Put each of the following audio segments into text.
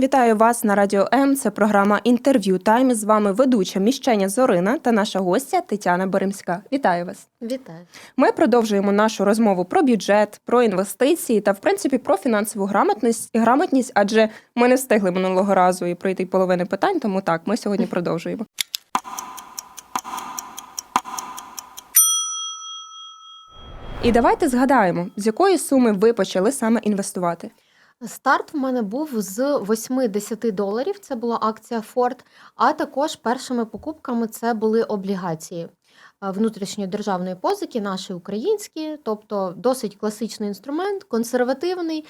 Вітаю вас на радіо М. Це програма інтерв'ю Тайм. З вами ведуча міщення Зорина та наша гостя Тетяна Беремська. Вітаю вас. Вітаю. Ми продовжуємо нашу розмову про бюджет, про інвестиції та, в принципі, про фінансову грамотність, і грамотність, адже ми не встигли минулого разу і пройти половини питань, тому так, ми сьогодні продовжуємо. І давайте згадаємо, з якої суми ви почали саме інвестувати. Старт в мене був з 8-10 доларів. Це була акція Ford, а також першими покупками це були облігації е, внутрішньої державної позики, наші українські, тобто досить класичний інструмент, консервативний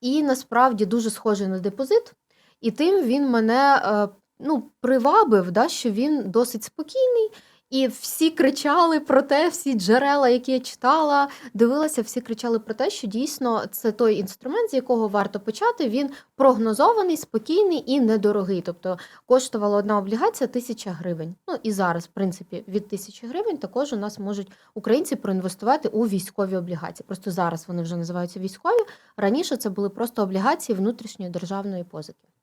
і насправді дуже схожий на депозит. І тим він мене е, ну, привабив, да, що він досить спокійний. І всі кричали про те, всі джерела, які я читала, дивилася, всі кричали про те, що дійсно це той інструмент, з якого варто почати. Він прогнозований, спокійний і недорогий. Тобто коштувала одна облігація тисяча гривень. Ну і зараз, в принципі, від тисячі гривень також у нас можуть українці проінвестувати у військові облігації. Просто зараз вони вже називаються військові. Раніше це були просто облігації внутрішньої державної позики.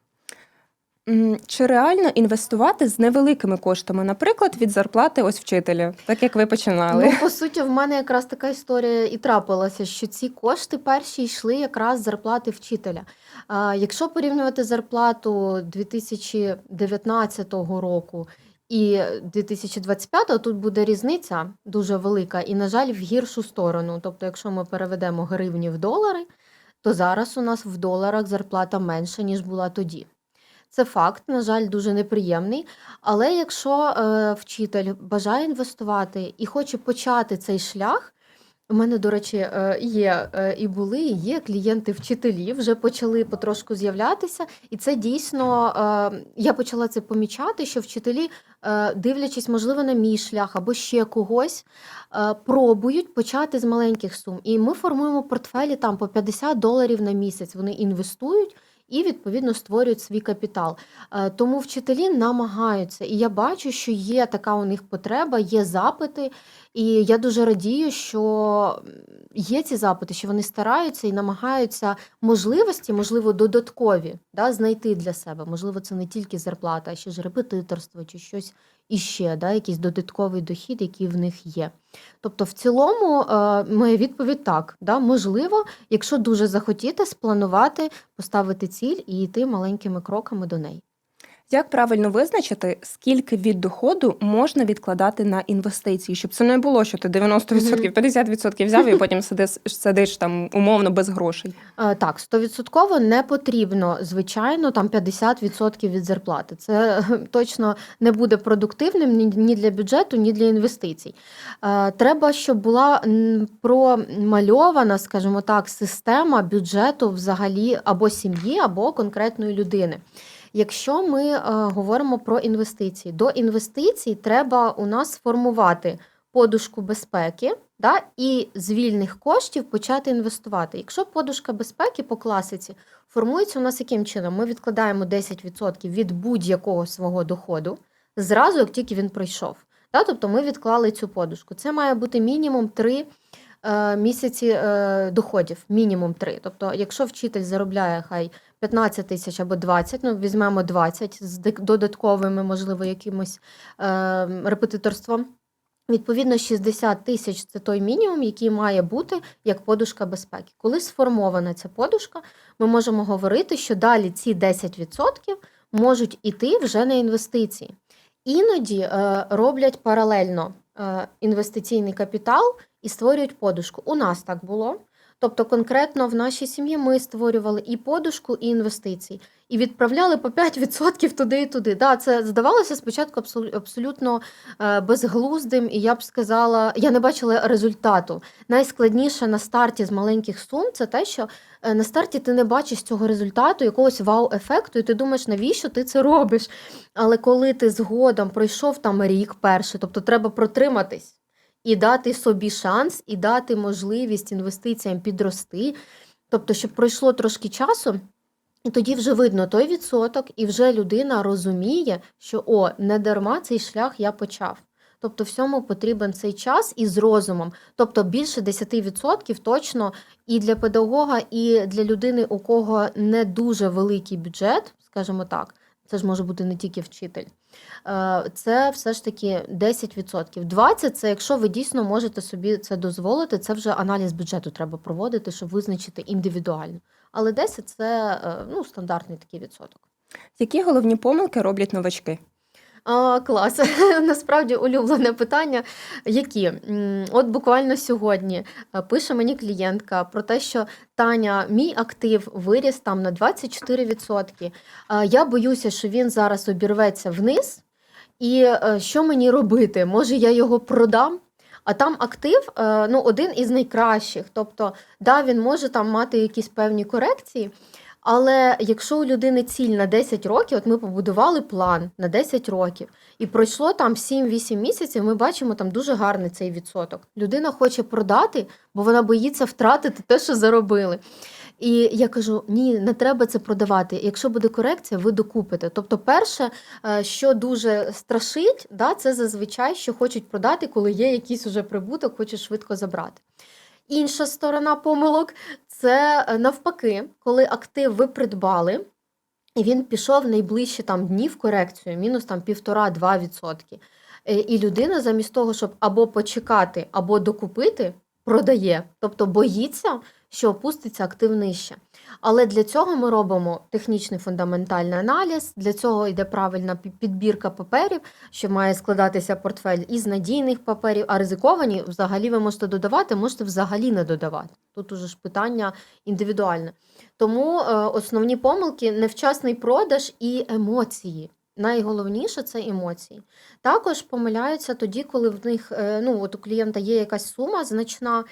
Чи реально інвестувати з невеликими коштами, наприклад, від зарплати ось вчителя, так як ви починали? Ну, по суті, в мене якраз така історія і трапилася, що ці кошти перші йшли якраз з зарплати вчителя. А, якщо порівнювати зарплату 2019 року і 2025, тут буде різниця дуже велика, і, на жаль, в гіршу сторону. Тобто, якщо ми переведемо гривні в долари, то зараз у нас в доларах зарплата менша, ніж була тоді. Це факт, на жаль, дуже неприємний. Але якщо е, вчитель бажає інвестувати і хоче почати цей шлях, у мене, до речі, е, є е, і були, і є клієнти вчителі, вже почали потрошку з'являтися. І це дійсно я почала це помічати, що вчителі, дивлячись, можливо, на мій шлях або ще когось, пробують почати з маленьких сум. І ми формуємо портфелі там по 50 доларів на місяць. Вони інвестують і відповідно створюють свій капітал. Е, Тому вчителі намагаються, і я бачу, що є така у них потреба, є запити. І я дуже радію, що є ці запити, що вони стараються і намагаються можливості, можливо, додаткові да, знайти для себе. Можливо, це не тільки зарплата, а ще ж репетиторство чи щось іще, да, якийсь додатковий дохід, який в них є. Тобто, в цілому, е, моя відповідь так, да, можливо, якщо дуже захотіти, спланувати, поставити ціль і йти маленькими кроками до неї. Як правильно визначити, скільки від доходу можна відкладати на інвестиції, щоб це не було, що ти 90%, 50% взяв і потім сидиш, сидиш там умовно без грошей. Так, стовідсотково не потрібно, звичайно, там 50% від зарплати. Це точно не буде продуктивним ні- для бюджету, ні для інвестицій. Треба, щоб була промальована, скажімо так, система бюджету взагалі або сім'ї, або конкретної людини. Якщо ми е, говоримо про інвестиції, до інвестицій треба у нас сформувати подушку безпеки да, і з вільних коштів почати інвестувати. Якщо подушка безпеки по класиці формується у нас яким чином? Ми відкладаємо 10% від будь-якого свого доходу зразу, як тільки він пройшов. Да, тобто ми відклали цю подушку. Це має бути мінімум 3 е, місяці е, доходів. Мінімум 3. Тобто, якщо вчитель заробляє хай 15 тисяч або 20, ну візьмемо 20 з додатковими, можливо, якимось е, репетиторством. Відповідно, 60 тисяч це той мінімум, який має бути як подушка безпеки. Коли сформована ця подушка, ми можемо говорити, що далі ці 10% можуть іти вже на інвестиції. Іноді е, роблять паралельно е, інвестиційний капітал і створюють подушку. У нас так було. Тобто, конкретно в нашій сім'ї ми створювали і подушку, і інвестиції, і відправляли по 5% туди і туди. Да, це здавалося спочатку абсолютно е, безглуздим, і я б сказала, я не бачила результату. Найскладніше на старті з маленьких сум це те, що е, на старті ти не бачиш цього результату, якогось вау-ефекту, і ти думаєш, навіщо ти це робиш? Але коли ти згодом пройшов там рік перший, тобто треба протриматись і дати собі шанс, і дати можливість інвестиціям підрости. Тобто, щоб пройшло трошки часу, і тоді вже видно той відсоток, і вже людина розуміє, що о, не дарма цей шлях я почав. Тобто, всьому потрібен цей час і з розумом. Тобто більше 10% точно і для педагога, і для людини, у кого не дуже великий бюджет, скажімо так. Це ж може бути не тільки вчитель. Е, Це все ж таки 10%. 20% це якщо ви дійсно можете собі це дозволити, це вже аналіз бюджету треба проводити, щоб визначити індивідуально. Але 10% це е, ну, стандартний такий відсоток. Які головні помилки роблять новачки? А, клас. Насправді улюблене питання. Які? От буквально сьогодні е, пише мені клієнтка про те, що Таня, мій актив виріс там на 24%. Я боюся, що він зараз обірветься вниз. І е, що мені робити? Може, я його продам? А там актив е, ну, один із найкращих. Тобто, да, він може там мати якісь певні корекції. Але якщо у людини ціль на 10 років, от ми побудували план на 10 років, і пройшло там 7-8 місяців, ми бачимо там дуже гарний цей відсоток. Людина хоче продати, бо вона боїться втратити те, що заробили. І я кажу: ні, не треба це продавати. Якщо буде корекція, ви докупите. Тобто, перше, е, що дуже страшить, да, це зазвичай, що хочуть продати, коли є якийсь уже прибуток, хочуть швидко забрати. Інша сторона помилок це е, навпаки, коли актив ви придбали, і він пішов найближчі там дні в корекцію, мінус там 1,5-2%. Е, І людина замість того, щоб або почекати, або докупити, продає, тобто боїться, що опуститься актив нижче. Але для цього ми робимо технічний фундаментальний аналіз. Для цього йде правильна підбірка паперів, що має складатися портфель із надійних паперів, а ризиковані взагалі ви можете додавати, можете взагалі не додавати. Тут уже ж питання індивідуальне. Тому е, основні помилки невчасний продаж і емоції. Найголовніше це емоції. Також помиляються тоді, коли в них е, ну, от у клієнта є якась сума значна,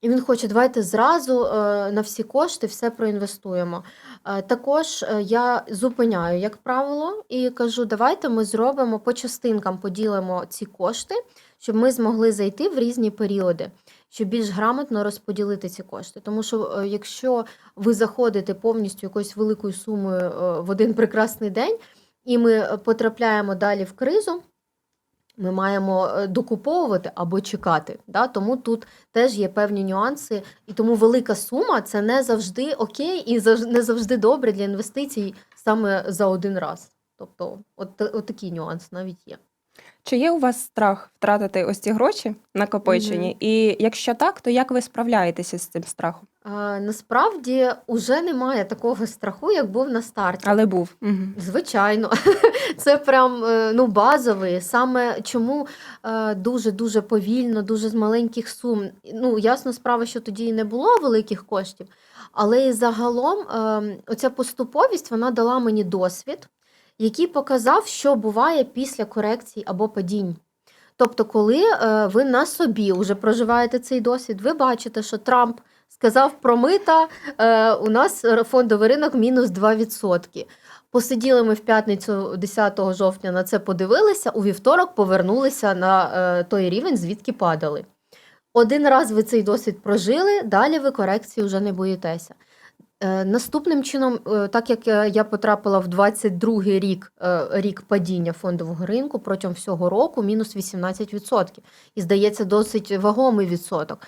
і він хоче, давайте зразу е, на всі кошти все проінвестуємо. Е, Також е, я зупиняю, як правило, і кажу, давайте ми зробимо по частинкам, поділимо ці кошти, щоб ми змогли зайти в різні періоди, щоб більш грамотно розподілити ці кошти. Тому що якщо ви заходите повністю якоюсь великою сумою в один прекрасний день, і ми потрапляємо далі в кризу. Ми маємо е, докуповувати або чекати. Да? Тому тут теж є певні нюанси, і тому велика сума це не завжди окей і не завжди добре для інвестицій саме за один раз. Тобто, от, от такий нюанс навіть є. Чи є у вас страх втратити ось ці гроші накопичені? І якщо так, то як ви справляєтеся з цим страхом? Насправді уже немає такого страху, як був на старті. Але був. Угу. Звичайно, це прям е, ну, базовий. Саме чому дуже дуже повільно, дуже з маленьких сум. Ну, ясна справа, що тоді і не було великих коштів, але і загалом е, оця поступовість вона дала мені досвід, який показав, що буває після корекцій або падінь. Тобто, коли е, ви на собі вже проживаєте цей досвід, ви бачите, що Трамп сказав про мита, е, у нас фондовий ринок мінус 2%. Посиділи ми в п'ятницю 10 жовтня на це подивилися, у вівторок повернулися на е, той рівень, звідки падали. Один раз ви цей досвід прожили, далі ви корекції вже не боїтеся. Е, наступним чином, е, так як я потрапила в 22-й рік, е, рік падіння фондового ринку протягом всього року, мінус 18%. І здається, досить вагомий відсоток.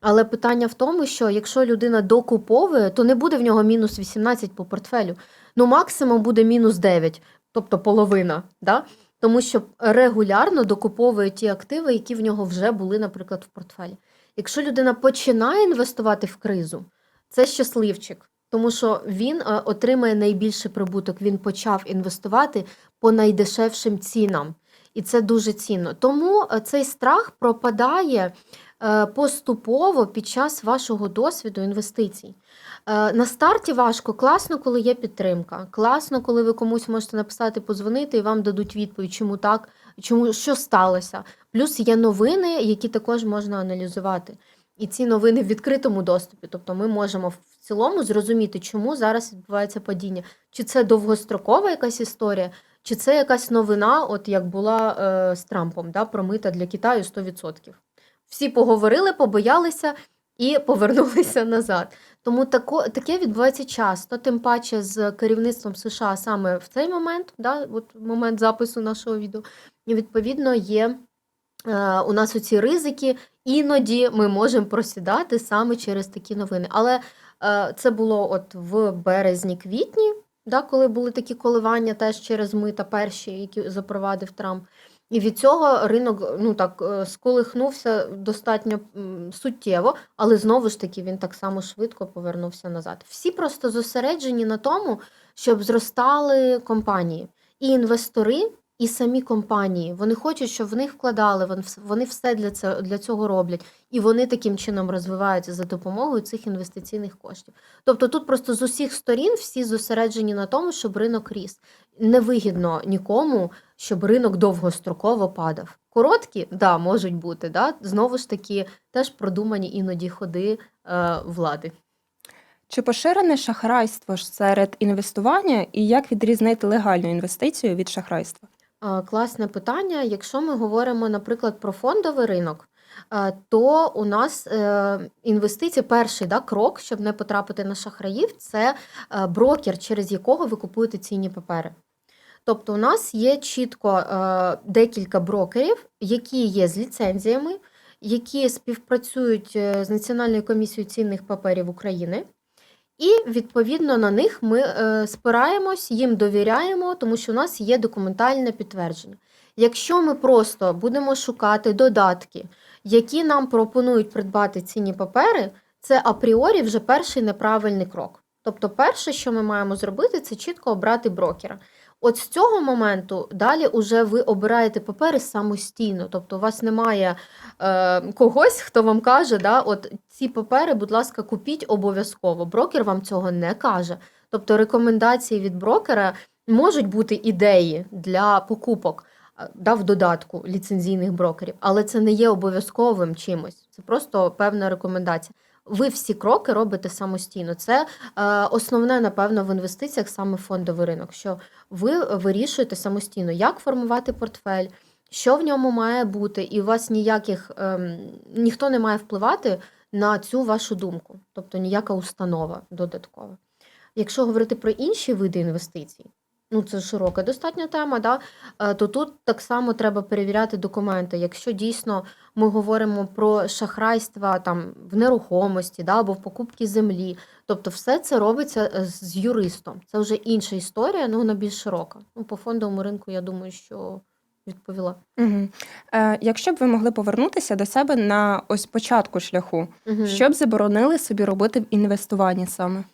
Але питання в тому, що якщо людина докуповує, то не буде в нього мінус 18 по портфелю. Ну, максимум буде мінус 9, тобто половина. Да? Тому що регулярно докуповує ті активи, які в нього вже були, наприклад, в портфелі. Якщо людина починає інвестувати в кризу, це щасливчик, тому що він е, отримає найбільший прибуток. Він почав інвестувати по найдешевшим цінам. І це дуже цінно. Тому е, цей страх пропадає е, поступово під час вашого досвіду інвестицій. Е, На старті важко, класно, коли є підтримка. Класно, коли ви комусь можете написати, позвонити і вам дадуть відповідь, чому так, чому що сталося. Плюс є новини, які також можна аналізувати. І ці новини в відкритому доступі. Тобто ми можемо в цілому зрозуміти, чому зараз відбувається падіння. Чи це довгострокова якась історія, чи це якась новина, от як була е, з Трампом, да, про мита для Китаю 100%. Всі поговорили, побоялися і повернулися назад. Тому тако, таке відбувається часто, тим паче з керівництвом США саме в цей момент, да, от момент запису нашого відео. І відповідно є е, у нас оці ризики. Іноді ми можемо просідати саме через такі новини. Але е, це було от в березні-квітні. Да, коли були такі коливання теж через мита перші, які запровадив Трамп. І від цього ринок ну так е, сколихнувся достатньо суттєво, але знову ж таки він так само швидко повернувся назад. Всі просто зосереджені на тому, щоб зростали компанії і інвестори, і самі компанії. Вони хочуть, щоб в них вкладали, вони все для цього, для цього роблять, і вони таким чином розвиваються за допомогою цих інвестиційних коштів. Тобто тут просто з усіх сторін всі зосереджені на тому, щоб ринок ріс. Невигідно нікому, щоб ринок довгостроково падав. Короткі, да, можуть бути, да, знову ж таки, теж продумані іноді ходи е, влади. Чи поширене шахрайство серед інвестування, і як відрізнити легальну інвестицію від шахрайства? Класне питання. Якщо ми говоримо, наприклад, про фондовий ринок, то у нас е, інвестиції, перший да, крок, щоб не потрапити на шахраїв, це е, брокер, через якого ви купуєте цінні папери. Тобто, у нас є чітко е, декілька брокерів, які є з ліцензіями, які співпрацюють з Національною комісією цінних паперів України. І відповідно на них ми е, спираємось, їм довіряємо, тому що у нас є документальне підтвердження. Якщо ми просто будемо шукати додатки, які нам пропонують придбати цінні папери, це апріорі вже перший неправильний крок. Тобто, перше, що ми маємо зробити, це чітко обрати брокера. От з цього моменту далі уже ви обираєте папери самостійно. Тобто, у вас немає е, когось, хто вам каже, да, от ці папери, будь ласка, купіть обов'язково. Брокер вам цього не каже. Тобто рекомендації від брокера можуть бути ідеї для покупок е, да, в додатку ліцензійних брокерів, але це не є обов'язковим чимось. Це просто певна рекомендація. Ви всі кроки робите самостійно. Це е, основне, напевно, в інвестиціях саме фондовий ринок. Що ви вирішуєте самостійно, як формувати портфель, що в ньому має бути, і у вас ніяких ем, ніхто не має впливати на цю вашу думку, тобто ніяка установа додаткова. Якщо говорити про інші види інвестицій, ну це широка достатня тема, да, е, то тут так само треба перевіряти документи. Якщо дійсно ми говоримо про шахрайства там в нерухомості да, або в покупці землі, тобто все це робиться е, з юристом. Це вже інша історія, ну вона більш широка. Ну, по фондовому ринку, я думаю, що відповіла. Угу. Е, якщо б ви могли повернутися до себе на ось початку шляху, Мгм. що б заборонили собі робити в інвестуванні саме?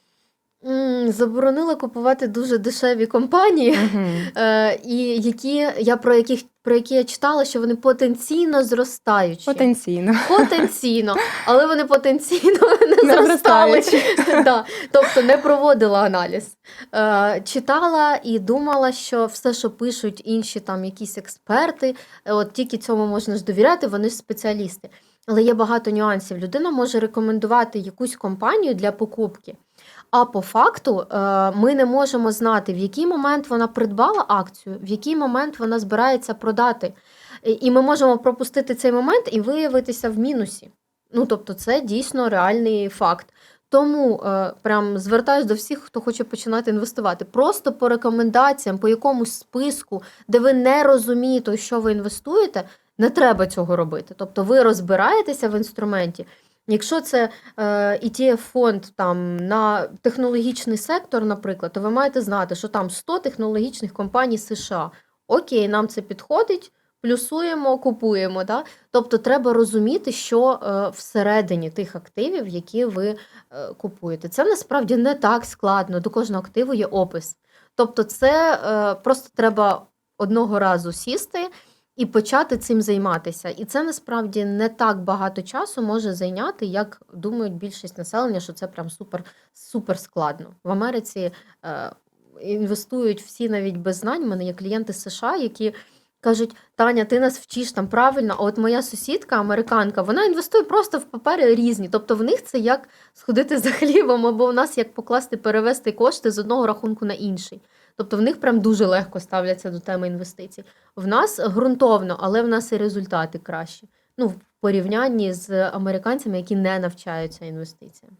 Заборонила купувати дуже дешеві компанії, Угу. е, і які я про яких про які я читала, що вони потенційно зростаючі. Потенційно. Потенційно, але вони потенційно не, Не зростали. да. Тобто не проводила аналіз. Е, читала і думала, що все, що пишуть інші там якісь експерти, е, от тільки цьому можна ж довіряти, вони ж спеціалісти. Але є багато нюансів. Людина може рекомендувати якусь компанію для покупки. А по факту е, ми не можемо знати, в який момент вона придбала акцію, в який момент вона збирається продати. І- ми можемо пропустити цей момент і виявитися в мінусі. Ну, тобто, це дійсно реальний факт. Тому е, прям звертаюсь до всіх, хто хоче починати інвестувати. Просто по рекомендаціям, по якомусь списку, де ви не розумієте, що ви інвестуєте, не треба цього робити. Тобто ви розбираєтеся в інструменті. Якщо це е, ETF фонд там на технологічний сектор, наприклад, то ви маєте знати, що там 100 технологічних компаній США. Окей, нам це підходить, плюсуємо, купуємо. Да? Тобто треба розуміти, що е, всередині тих активів, які ви е, купуєте. Це насправді не так складно. До кожного активу є опис. Тобто, це просто треба одного разу сісти і почати цим займатися. І це насправді не так багато часу може зайняти, як думають більшість населення, що це прям супер, супер складно. В Америці е, інвестують всі навіть без знань. У мене є клієнти США, які кажуть: Таня, ти нас вчиш там правильно. А от моя сусідка, американка, вона інвестує просто в папери різні. Тобто в них це як сходити за хлібом, або в нас як покласти, перевести кошти з одного рахунку на інший. Тобто в них прям дуже легко ставляться до теми інвестицій. В нас ґрунтовно, але в нас і результати кращі. Ну, в порівнянні з американцями, які не навчаються інвестиціям.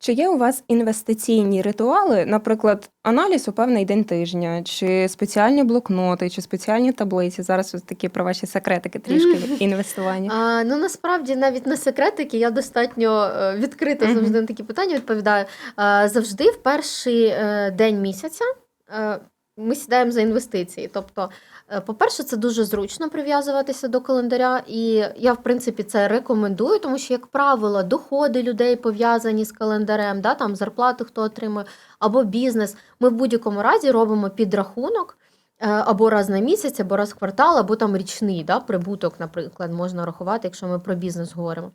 Чи є у вас інвестиційні ритуали, наприклад, аналіз у певний день тижня, чи спеціальні блокноти, чи спеціальні таблиці? Зараз ось такі про ваші секретики трішки в інвестуванні. А, ну насправді навіть не секретики, я достатньо е, відкрито завжди на такі питання відповідаю. А, завжди в перший е, день місяця е, ми сідаємо за інвестиції. Тобто, е, по-перше, це дуже зручно прив'язуватися до календаря, і я, в принципі, це рекомендую, тому що, як правило, доходи людей пов'язані з календарем, да, там зарплати хто отримує, або бізнес. Ми в будь-якому разі робимо підрахунок. е, Або раз на місяць, або раз в квартал, або там річний да, прибуток, наприклад, можна рахувати, якщо ми про бізнес говоримо.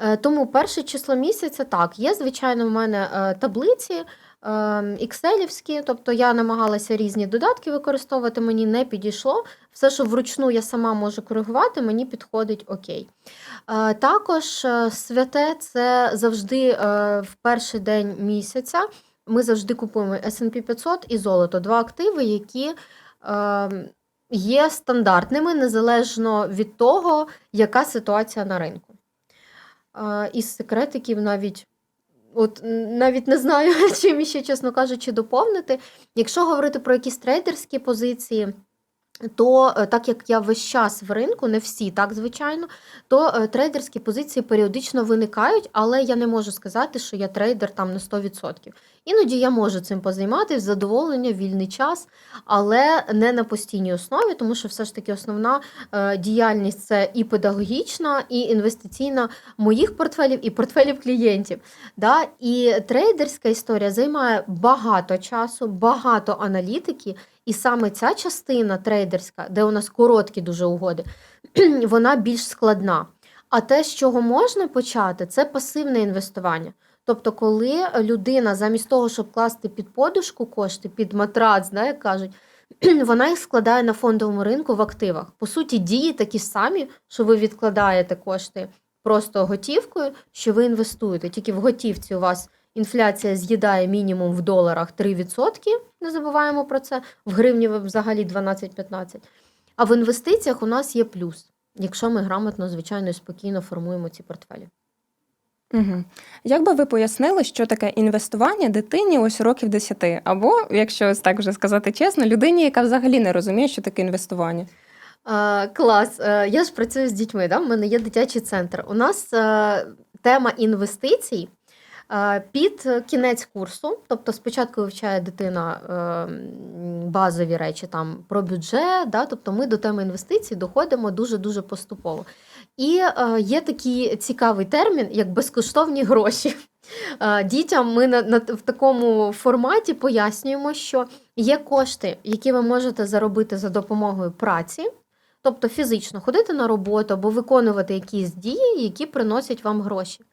Е, Тому перше число місяця так, є, звичайно, в мене е, таблиці екселівські, тобто я намагалася різні додатки використовувати, мені не підійшло. Все, що вручну я сама можу коригувати, мені підходить окей. Е, Також е, святе це завжди е, в перший день місяця. Ми завжди купуємо S&P 500 і золото два активи, які е, є стандартними незалежно від того, яка ситуація на ринку. Із секретиків навіть. От навіть не знаю, чим ще, чесно кажучи, доповнити. Якщо говорити про якісь трейдерські позиції, то е, так як я весь час в ринку, не всі так звичайно, то е, трейдерські позиції періодично виникають, але я не можу сказати, що я трейдер там на 100%. Іноді я можу цим позайматися, задоволення, вільний час, але не на постійній основі, тому що все ж таки основна е, діяльність це і педагогічна, і інвестиційна моїх портфелів, і портфелів клієнтів. Да? І трейдерська історія займає багато часу, багато аналітики, і саме ця частина трейдерська, де у нас короткі дуже угоди, вона більш складна. А те, з чого можна почати, це пасивне інвестування. Тобто, коли людина замість того, щоб класти під подушку кошти, під матрац, да, як кажуть, вона їх складає на фондовому ринку в активах. По суті, дії такі самі, що ви відкладаєте кошти просто готівкою, що ви інвестуєте. Тільки в готівці у вас інфляція з'їдає мінімум в доларах 3%, не забуваємо про це, в гривні взагалі 12-15%. А в інвестиціях у нас є плюс, якщо ми грамотно, звичайно, і спокійно формуємо ці портфелі. Угу. Як би ви пояснили, що таке інвестування дитині ось років 10? Або, якщо так вже сказати чесно, людині, яка взагалі не розуміє, що таке інвестування? А, клас. Е, Я ж працюю з дітьми. Да? У мене є дитячий центр. У нас е, тема інвестицій під кінець курсу. Тобто, спочатку вивчає дитина е, базові речі там про бюджет. Да? Тобто, ми до теми інвестицій доходимо дуже дуже поступово. І е, є такий цікавий термін, як безкоштовні гроші. Е, Дітям ми на, на, в такому форматі пояснюємо, що є кошти, які ви можете заробити за допомогою праці, тобто фізично ходити на роботу або виконувати якісь дії, які приносять вам гроші.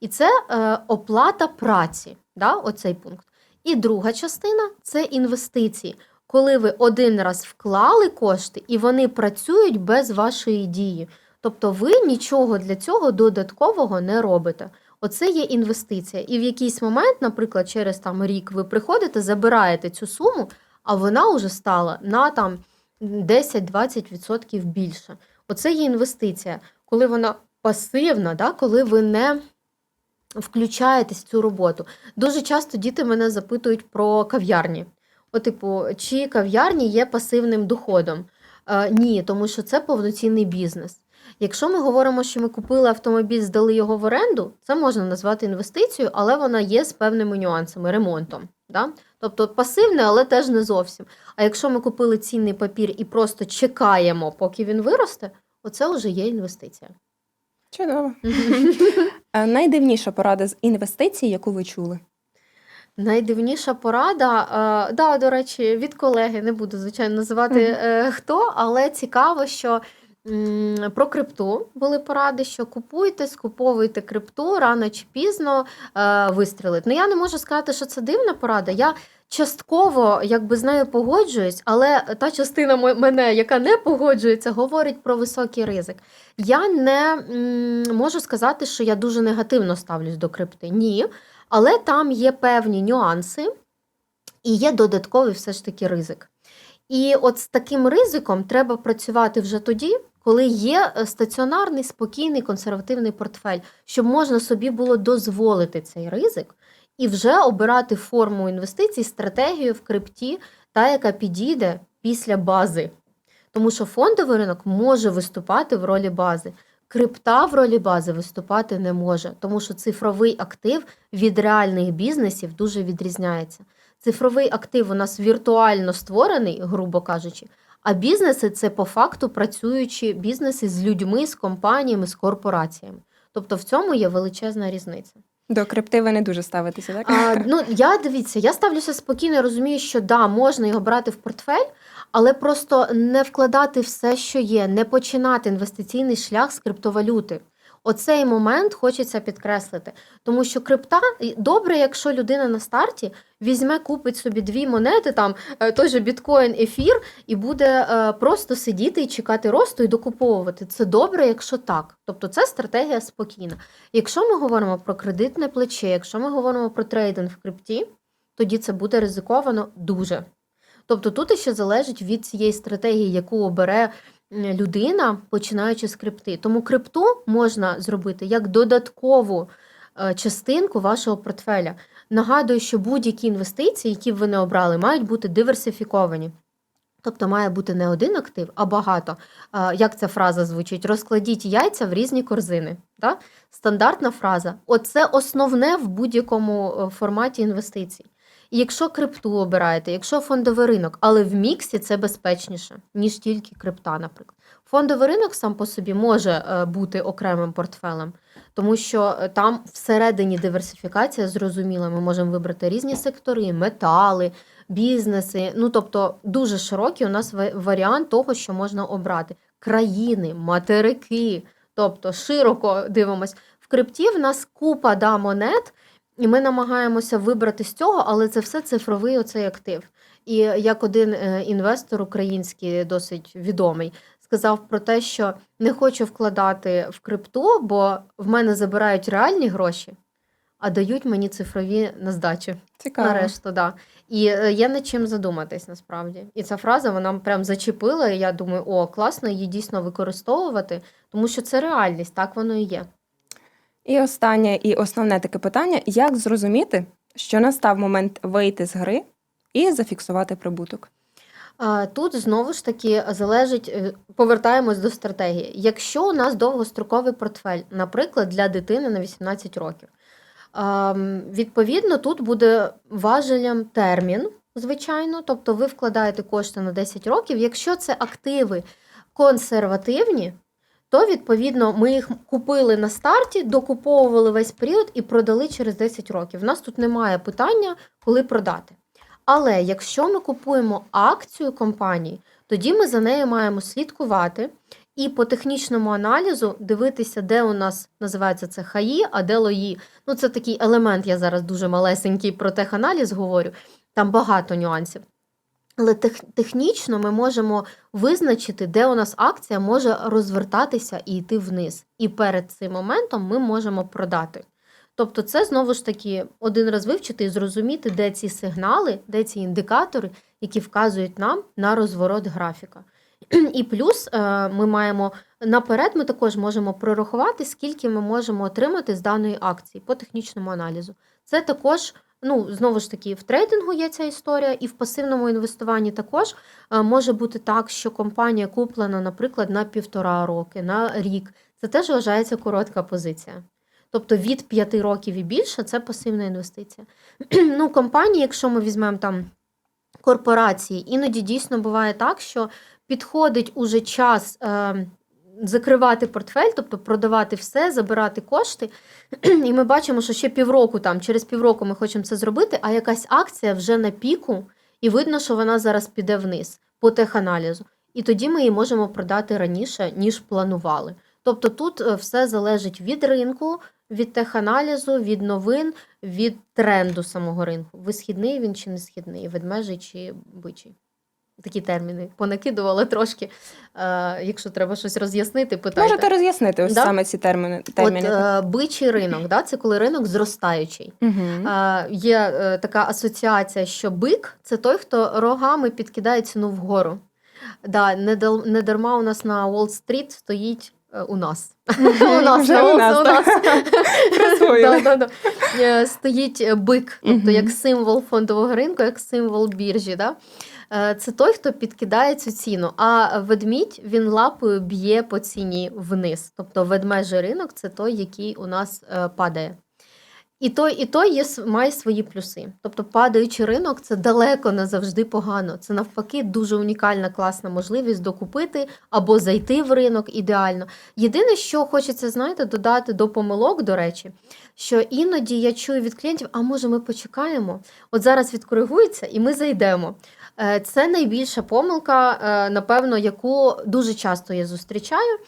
І це е, оплата праці, да, оцей пункт. І друга частина це інвестиції, коли ви один раз вклали кошти і вони працюють без вашої дії. Тобто ви нічого для цього додаткового не робите. Оце є інвестиція. І в якийсь момент, наприклад, через там рік ви приходите, забираєте цю суму, а вона вже стала на там 10-20% більше. Оце є інвестиція, коли вона пасивна, да? коли ви не включаєтесь в цю роботу. Дуже часто діти мене запитують про кав'ярні. О, типу, чи кав'ярні є пасивним доходом? Е, ні, тому що це повноцінний бізнес. Якщо ми говоримо, що ми купили автомобіль, здали його в оренду, це можна назвати інвестицією, але вона є з певними нюансами, ремонтом. Да? Тобто пасивне, але теж не зовсім. А якщо ми купили цінний папір і просто чекаємо, поки він виросте, оце вже є інвестиція. Чудово. Е, Найдивніша порада з інвестицій, яку ви чули? Найдивніша порада, е, да, до речі, від колеги, не буду, звичайно, називати е, хто, але цікаво, що про крипту були поради, що купуйте, скуповуйте крипту, рано чи пізно е, вистрілить. Ну, я не можу сказати, що це дивна порада. Я частково якби з нею погоджуюсь, але та частина мене, яка не погоджується, говорить про високий ризик. Я не м, можу сказати, що я дуже негативно ставлюсь до крипти. Ні. Але там є певні нюанси і є додатковий все ж таки ризик. І от з таким ризиком треба працювати вже тоді, коли є е, стаціонарний, спокійний, консервативний портфель, щоб можна собі було дозволити цей ризик і вже обирати форму інвестицій, стратегію в крипті, та яка підійде після бази. Тому що фондовий ринок може виступати в ролі бази. Крипта в ролі бази виступати не може, тому що цифровий актив від реальних бізнесів дуже відрізняється. Цифровий актив у нас віртуально створений, грубо кажучи, а бізнеси це по факту працюючі бізнеси з людьми, з компаніями, з корпораціями. Тобто в цьому є величезна різниця. До крипти ви не дуже ставитеся, так? А, ну я дивіться, я ставлюся спокійно, розумію, що да, можна його брати в портфель, але просто не вкладати все, що є, не починати інвестиційний шлях з криптовалюти. Оцей момент хочеться підкреслити, тому що крипта добре, якщо людина на старті візьме, купить собі дві монети, там е, той же біткоін, ефір, і буде е, просто сидіти і чекати росту і докуповувати. Це добре, якщо так. Тобто це стратегія спокійна. Якщо ми говоримо про кредитне плече, якщо ми говоримо про трейдинг в крипті, тоді це буде ризиковано дуже. Тобто тут ще залежить від цієї стратегії, яку обере людина, починаючи з крипти. Тому крипту можна зробити як додаткову е, частинку вашого портфеля. Нагадую, що будь-які інвестиції, які б ви не обрали, мають бути диверсифіковані. Тобто має бути не один актив, а багато. Е, Як ця фраза звучить? Розкладіть яйця в різні корзини. Да? Стандартна фраза. Оце основне в будь-якому е, форматі інвестицій. Якщо крипту обираєте, якщо фондовий ринок, але в міксі це безпечніше, ніж тільки крипта, наприклад. Фондовий ринок сам по собі може е, бути окремим портфелем, тому що е, там всередині диверсифікація зрозуміла. Ми можемо вибрати різні сектори, метали, бізнеси. Ну тобто дуже широкий у нас ва- варіант того, що можна обрати країни, материки. Тобто широко дивимось. В крипті в нас купа да, монет, і ми намагаємося вибрати з цього, але це все цифровий оцей актив. І як один е, інвестор український, досить відомий, сказав про те, що не хочу вкладати в крипту, бо в мене забирають реальні гроші, а дають мені цифрові на здачі. Цікаво. Нарешту, да. І е, є над чим задуматись насправді. І ця фраза вона прям зачепила. І я думаю, о, класно її дійсно використовувати, тому що це реальність, так воно і є. І останнє і основне таке питання: як зрозуміти, що настав момент вийти з гри і зафіксувати прибуток? Тут знову ж таки залежить, е, повертаємось до стратегії. Якщо у нас довгостроковий портфель, наприклад, для дитини на 18 років, відповідно, тут буде важелем термін, звичайно, тобто ви вкладаєте кошти на 10 років. Якщо це активи консервативні, то відповідно ми їх купили на старті, докуповували весь період і продали через 10 років. У нас тут немає питання, коли продати. Але якщо ми купуємо акцію компанії, тоді ми за нею маємо слідкувати і по технічному аналізу дивитися, де у нас називається це хаї, а де лої. Ну, це такий елемент, я зараз дуже малесенький про теханаліз говорю, там багато нюансів. Але тех, технічно ми можемо визначити, де у нас акція може розвертатися і йти вниз. І перед цим моментом ми можемо продати. Тобто, це знову ж таки один раз вивчити і зрозуміти, де ці сигнали, де ці індикатори, які вказують нам на розворот графіка. І плюс е, ми маємо наперед, ми також можемо прорахувати, скільки ми можемо отримати з даної акції по технічному аналізу. Це також, ну знову ж таки, в трейдингу є ця історія, і в пасивному інвестуванні також е, може бути так, що компанія куплена, наприклад, на півтора роки, на рік. Це теж вважається коротка позиція. Тобто від 5 років і більше це пасивна інвестиція. ну, компанії, якщо ми візьмемо там корпорації, іноді дійсно буває так, що підходить уже час е, закривати портфель, тобто продавати все, забирати кошти. І ми бачимо, що ще півроку, там, через півроку ми хочемо це зробити, а якась акція вже на піку, і видно, що вона зараз піде вниз по теханалізу. І тоді ми її можемо продати раніше, ніж планували. Тобто тут е, все залежить від ринку, від теханалізу, від новин, від тренду самого ринку. Висхідний він чи не східний, ведмежий чи бичий. Такі терміни понакидувала трошки. Е, якщо треба щось роз'яснити, питайте. Можете роз'яснити ось Да? саме ці терміни. От е, бичий ринок, да, це коли ринок зростаючий. Угу. Е, є е, така асоціація, що бик це той, хто рогами підкидає ціну вгору. Да, не, дал- не дарма у нас на Уолл-стріт стоїть е, у нас. У нас. Е, стоїть бик, тобто як символ фондового ринку, як символ біржі. Да? Е, Це той, хто підкидає цю ціну. А ведмідь він лапою б'є по ціні вниз. Тобто ведмежий ринок це той, який у нас е, падає. І той, і той є, має свої плюси. Тобто падаючий ринок це далеко не завжди погано. Це навпаки дуже унікальна, класна можливість докупити або зайти в ринок ідеально. Єдине, що хочеться, знаєте, додати до помилок, до речі, що іноді я чую від клієнтів, а може ми почекаємо? От зараз відкоригується і ми зайдемо. Е, Це найбільша помилка, е, напевно, яку дуже часто я зустрічаю.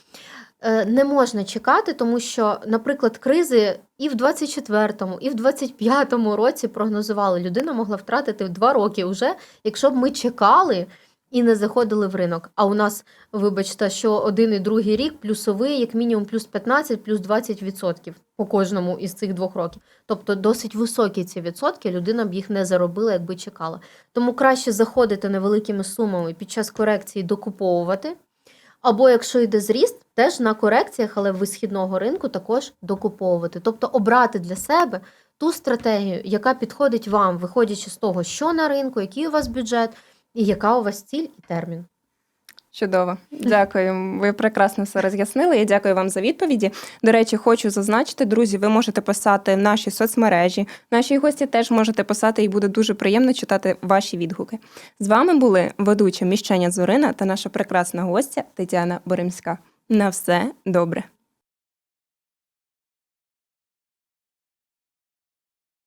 Е, Не можна чекати, тому що, наприклад, кризи і в 24-му, і в 25-му році прогнозували. Людина могла втратити в два роки вже, якщо б ми чекали і не заходили в ринок. А у нас, вибачте, що один і другий рік плюсовий, як мінімум, плюс 15, плюс 20% по кожному із цих двох років. Тобто досить високі ці відсотки, людина б їх не заробила, якби чекала. Тому краще заходити невеликими сумами під час корекції докуповувати. Або якщо йде зріст, теж на корекціях, але висхідного ринку також докуповувати. Тобто обрати для себе ту стратегію, яка підходить вам, виходячи з того, що на ринку, який у вас бюджет і яка у вас ціль і термін. Чудово, дякую. Ви прекрасно все роз'яснили. і дякую вам за відповіді. До речі, хочу зазначити, друзі, ви можете писати в наші соцмережі. Наші гості теж можете писати, і буде дуже приємно читати ваші відгуки. З вами були ведуча Міщаня Зорина та наша прекрасна гостя Тетяна Боремська. На все добре.